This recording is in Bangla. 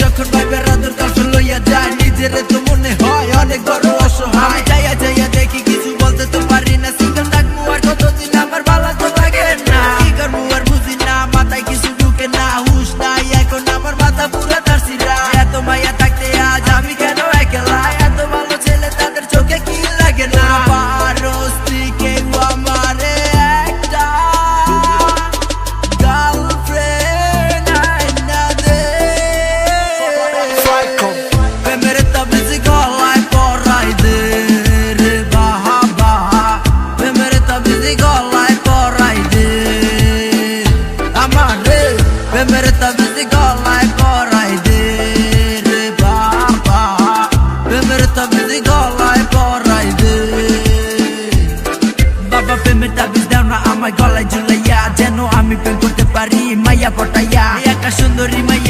যখন ভাইবে রাতের কাছে লইয়া যায় নিজের তো মনে হয় অনেক বড় পটাইয়া একটা সুন্দরী মাইয়া।